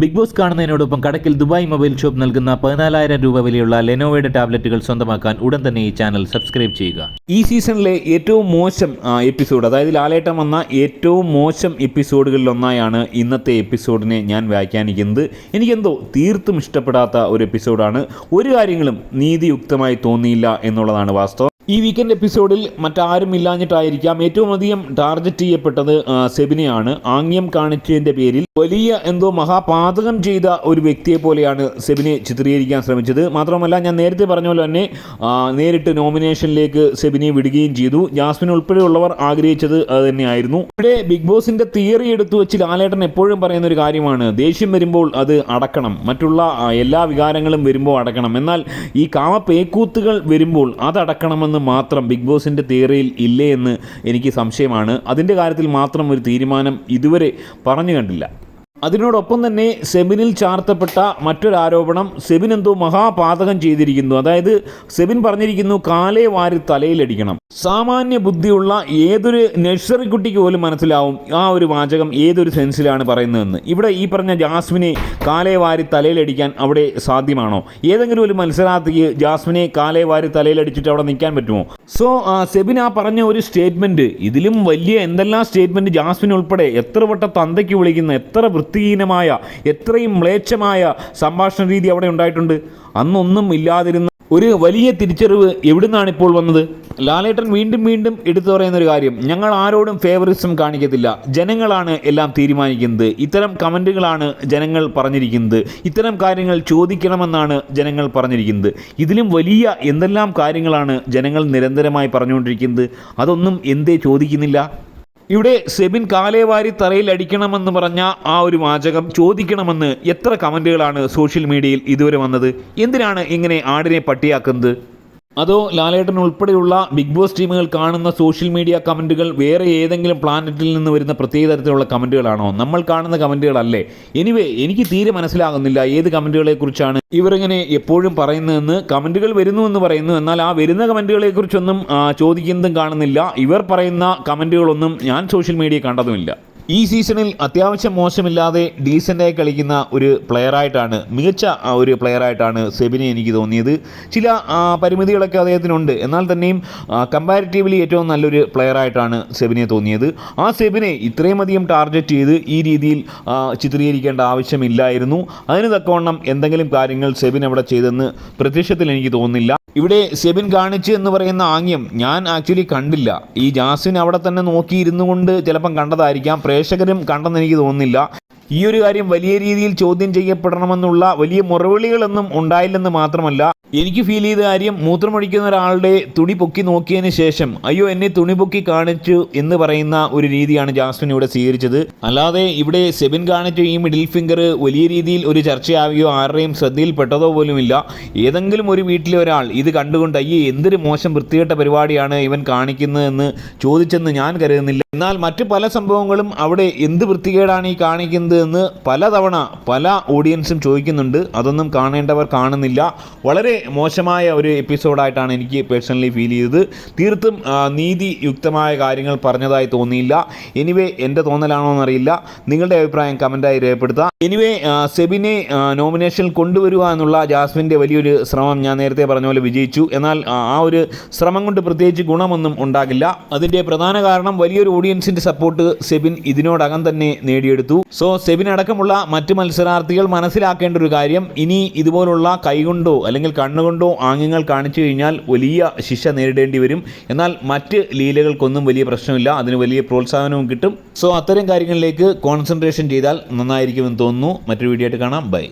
Big boss കാണുന്നതിനോടൊപ്പം കടക്കിൽ Dubai mobile shop നൽകുന്ന പതിനാലായിരം രൂപ വിലയുള്ള ലെനോവയുടെ ടാബ്ലറ്റുകൾ സ്വന്തമാക്കാൻ ഉടൻ തന്നെ ഈ ചാനൽ സബ്സ്ക്രൈബ് ചെയ്യുക. ഈ സീസണിലെ ഏറ്റവും മോശം എപ്പിസോഡ് അതായത് ലാലേട്ടം വന്ന ഏറ്റവും മോശം എപ്പിസോഡുകളിൽ ഒന്നായാണ് ഇന്നത്തെ എപ്പിസോഡിനെ ഞാൻ വ്യാഖ്യാനിക്കുന്നത്. എനിക്കെന്തോ തീർത്തും ഇഷ്ടപ്പെടാത്ത ഒരു എപ്പിസോഡാണ്. ഒരു കാര്യങ്ങളും നീതിയുക്തമായി തോന്നിയില്ല എന്നുള്ളതാണ് വാസ്തവം. ഈ വീക്കെൻഡ് എപ്പിസോഡിൽ മറ്റാരും ഇല്ലാഞ്ഞിട്ടായിരിക്കാം ഏറ്റവും അധികം ടാർഗറ്റ് ചെയ്യപ്പെട്ടത് സെബിനെയാണ്. ആംഗ്യം കാണിച്ചതിന്റെ പേരിൽ വലിയ എന്തോ മഹാപാതകം ചെയ്ത ഒരു വ്യക്തിയെ പോലെയാണ് സെബിനെ ചിത്രീകരിക്കാൻ ശ്രമിച്ചത്. മാത്രമല്ല ഞാൻ നേരത്തെ പറഞ്ഞ പോലെ തന്നെ നേരിട്ട് നോമിനേഷനിലേക്ക് സെബിനെ വിടുകയും ചെയ്തു. ജാസ്മിൻ ഉൾപ്പെടെയുള്ളവർ ആഗ്രഹിച്ചത് അത് തന്നെയായിരുന്നു. ഇവിടെ ബിഗ് ബോസിന്റെ തിയറി എടുത്തു വെച്ച് ലാലേട്ടൻ എപ്പോഴും പറയുന്ന ഒരു കാര്യമാണ് ദേഷ്യം വരുമ്പോൾ അത് അടക്കണം. മറ്റുള്ള എല്ലാ വികാരങ്ങളും വരുമ്പോൾ അടക്കണം. എന്നാൽ ഈ കാമ പേക്കൂത്തുകൾ വരുമ്പോൾ അതടക്കണമെന്ന് മാത്രം ബിഗ് ബോസിന്റെ തിയറിയിൽ ഇല്ലേ എന്ന് എനിക്ക് സംശയമാണ്. അതിന്റെ കാര്യത്തിൽ മാത്രം ഒരു തീരുമാനം ഇതുവരെ പറഞ്ഞു കണ്ടില്ല. അതിനോടൊപ്പം തന്നെ സെബിനിൽ ചാർത്തപ്പെട്ട മറ്റൊരു ആരോപണം സെബിൻ എന്തോ മഹാപാതകം ചെയ്തിരിക്കുന്നു. അതായത് സെബിൻ പറഞ്ഞിരിക്കുന്നു കാലേ വാരി തലയിലടിക്കണം. സാമാന്യ ബുദ്ധിയുള്ള ഏതൊരു നഴ്സറി കുട്ടിക്ക് പോലും മനസ്സിലാവും ആ ഒരു വാചകം ഏതൊരു സെൻസിലാണ് പറയുന്നതെന്ന്. ഇവിടെ ഈ പറഞ്ഞ ജാസ്മിനെ കാലേ വാരി തലയിലടിക്കാൻ അവിടെ സാധ്യമാണോ? ഏതെങ്കിലും ഒരു മത്സരാർത്ഥിക്ക് ജാസ്മിനെ കാലേ വാരി തലയിലടിച്ചിട്ട് അവിടെ നിൽക്കാൻ പറ്റുമോ? സോ സെബിൻ ആ പറഞ്ഞ ഒരു സ്റ്റേറ്റ്മെന്റ് ഇതിലും വലിയ എന്തെല്ലാം സ്റ്റേറ്റ്മെന്റ് ജാസ്മിൻ ഉൾപ്പെടെ എത്ര വട്ട തന്തയ്ക്ക് വിളിക്കുന്ന എത്ര വൃത്തിഹീനമായ എത്രയും മ്ലേച്ഛമായ സംഭാഷണ രീതി അവിടെ ഉണ്ടായിട്ടുണ്ട്. അന്നൊന്നും ഇല്ലാതിരുന്ന ഒരു വലിയ തിരിച്ചറിവ് എവിടുന്നാണ് ഇപ്പോൾ വന്നത്? ലാലേട്ടൻ വീണ്ടും വീണ്ടും എടുത്തു പറയുന്ന ഒരു കാര്യം ഞങ്ങൾ ആരോടും ഫേവറിസം കാണിക്കത്തില്ല. ജനങ്ങളാണ് എല്ലാം തീരുമാനിക്കുന്നത്. ഇത്തരം കമന്റുകളാണ് ജനങ്ങൾ പറഞ്ഞിരിക്കുന്നത്. ഇത്തരം കാര്യങ്ങൾ ചോദിക്കണമെന്നാണ് ജനങ്ങൾ പറഞ്ഞിരിക്കുന്നത്. ഇതിലും വലിയ എന്തെല്ലാം കാര്യങ്ങളാണ് ജനങ്ങൾ നിരന്തരമായി പറഞ്ഞുകൊണ്ടിരിക്കുന്നത്? അതൊന്നും എന്തേ ചോദിക്കുന്നില്ല? ഇവിടെ സെബിൻ കാലേവാരി തറയിൽ അടിക്കണമെന്ന് പറഞ്ഞ ആ ഒരു വാചകം ചോദിക്കണമെന്ന് എത്ര കമന്റുകളാണ് സോഷ്യൽ മീഡിയയിൽ ഇതുവരെ വന്നത്? എന്തിനാണ് ഇങ്ങനെ ആടിനെ പട്ടിയാക്കുന്നത്? അതോ ലാലേട്ടൻ ഉൾപ്പെടെയുള്ള ബിഗ് ബോസ് ടീമുകൾ കാണുന്ന സോഷ്യൽ മീഡിയ കമന്റുകൾ വേറെ ഏതെങ്കിലും പ്ലാനറ്റിൽ നിന്ന് വരുന്ന പ്രത്യേക തരത്തിലുള്ള കമന്റുകളാണോ നമ്മൾ കാണുന്ന കമന്റുകളല്ലേ എനിവേ എനിക്ക് തീരെ മനസ്സിലാകുന്നില്ല ഏത് കമന്റുകളെക്കുറിച്ചാണ് ഇവരിങ്ങനെ എപ്പോഴും പറയുന്നതെന്ന് കമന്റുകൾ വരുന്നു എന്ന് പറയുന്നു. എന്നാൽ ആ വരുന്ന കമന്റുകളെക്കുറിച്ചൊന്നും ചോദിക്കുന്നതും കാണുന്നില്ല. ഇവർ പറയുന്ന കമന്റുകളൊന്നും ഞാൻ സോഷ്യൽ മീഡിയ കണ്ടതുമില്ല. ഈ സീസണിൽ അത്യാവശ്യം മോശമില്ലാതെ ഡീസന്റായി കളിക്കുന്ന ഒരു പ്ലെയറായിട്ടാണ് മികച്ച ഒരു പ്ലെയറായിട്ടാണ് സെബിനെ എനിക്ക് തോന്നിയത്. ചില പരിമിതികളൊക്കെ അദ്ദേഹത്തിനുണ്ട്. എന്നാൽ തന്നെയും കമ്പാരിറ്റീവ്ലി ഏറ്റവും നല്ലൊരു പ്ലെയറായിട്ടാണ് സെബിനെ തോന്നിയത്. ആ സെബിനെ ഇത്രയും അധികം ടാർഗറ്റ് ചെയ്ത് ഈ രീതിയിൽ ചിത്രീകരിക്കേണ്ട ആവശ്യമില്ലായിരുന്നു. അതിന് തക്കവണ്ണം എന്തെങ്കിലും കാര്യങ്ങൾ സെബിൻ അവിടെ ചെയ്തെന്ന് പ്രത്യക്ഷത്തിൽ എനിക്ക് തോന്നുന്നില്ല. ഇവിടെ സെബിൻ കാണിച്ചു എന്ന് പറയുന്ന ആംഗ്യം ഞാൻ ആക്ച്വലി കണ്ടില്ല. ഈ ജാസിൻ അവിടെ തന്നെ നോക്കിയിരുന്നു കൊണ്ട് ചിലപ്പം കണ്ടതായിരിക്കാം. പ്രേക്ഷകരും കണ്ടെന്ന് എനിക്ക് തോന്നുന്നില്ല. ഈ ഒരു കാര്യം വലിയ രീതിയിൽ ചോദ്യം ചെയ്യപ്പെടണമെന്നുള്ള വലിയ മുറവിളികളൊന്നും ഉണ്ടായില്ലെന്ന് മാത്രമല്ല എനിക്ക് ഫീൽ ചെയ്ത കാര്യം മൂത്രമൊഴിക്കുന്ന ഒരാളുടെ തുണി പൊക്കി നോക്കിയതിന് ശേഷം അയ്യോ എന്നെ തുണി പൊക്കി കാണിച്ചു എന്ന് പറയുന്ന ഒരു രീതിയാണ് ജാസ്മിൻ ഇവിടെ സ്വീകരിച്ചത്. അല്ലാതെ ഇവിടെ സെബിൻ കാണിച്ച ഈ മിഡിൽ ഫിംഗർ വലിയ രീതിയിൽ ഒരു ചർച്ചയാവുകയോ ആരുടെയും ശ്രദ്ധയിൽപ്പെട്ടതോ പോലുമില്ല. ഏതെങ്കിലും ഒരു വീട്ടിലെ ഒരാൾ ഇത് കണ്ടുകൊണ്ട് അയ്യേ എന്തൊരു മോശം വൃത്തികെട്ട പരിപാടിയാണ് ഇവൻ കാണിക്കുന്നതെന്ന് ചോദിച്ചെന്ന് ഞാൻ കരുതുന്നില്ല. എന്നാൽ മറ്റു പല സംഭവങ്ങളും അവിടെ എന്ത് വൃത്തികേടാണ് ഈ കാണിക്കുന്നത് എന്ന് പലതവണ പല ഓഡിയൻസും ചോദിക്കുന്നുണ്ട്. അതൊന്നും കാണേണ്ടവർ കാണുന്നില്ല. വളരെ മോശമായ ഒരു എപ്പിസോഡായിട്ടാണ് എനിക്ക് പേഴ്സണലി ഫീൽ ചെയ്തത്. തീർത്തും നീതി നീതിയുക്തമായ കാര്യങ്ങൾ പറഞ്ഞതായി തോന്നിയില്ല. എനിവേ എന്റെ തോന്നലാണോ എന്നറിയില്ല. നിങ്ങളുടെ അഭിപ്രായം കമന്റായി രേഖപ്പെടുത്താം. എനിവേ സെബിനെ നോമിനേഷനിൽ കൊണ്ടുവരിക എന്നുള്ള ജാസ്മിന്റെ വലിയൊരു ശ്രമം ഞാൻ നേരത്തെ പറഞ്ഞ പോലെ വിജയിച്ചു. എന്നാൽ ആ, ഒരു ശ്രമം കൊണ്ട് പ്രത്യേകിച്ച് ഗുണമൊന്നും ഉണ്ടാകില്ല. അതിന്റെ പ്രധാന കാരണം വലിയൊരു ഓഡിയൻസിന്റെ സപ്പോർട്ട് സെബിൻ ഇതിനോടകം തന്നെ നേടിയെടുത്തു. സോ സെബിൻ അടക്കമുള്ള മറ്റ് മത്സരാർത്ഥികൾ മനസ്സിലാക്കേണ്ട ഒരു കാര്യം ഇനി ഇതുപോലുള്ള കൈകൊണ്ടോ അല്ലെങ്കിൽ കണ്ണുകൊണ്ടോ ആംഗ്യങ്ങൾ കാണിച്ചു കഴിഞ്ഞാൽ വലിയ ശിക്ഷ നേരിടേണ്ടി വരും. എന്നാൽ മറ്റ് ലീലകൾക്കൊന്നും വലിയ പ്രശ്നമില്ല. അതിന് വലിയ പ്രോത്സാഹനവും കിട്ടും. സോ അത്തരം കാര്യങ്ങളിലേക്ക് കോൺസെൻട്രേഷൻ ചെയ്താൽ നന്നായിരിക്കുമെന്ന് തോന്നുന്നു. മറ്റൊരു വീഡിയോ ആയിട്ട് കാണാം. ബൈ.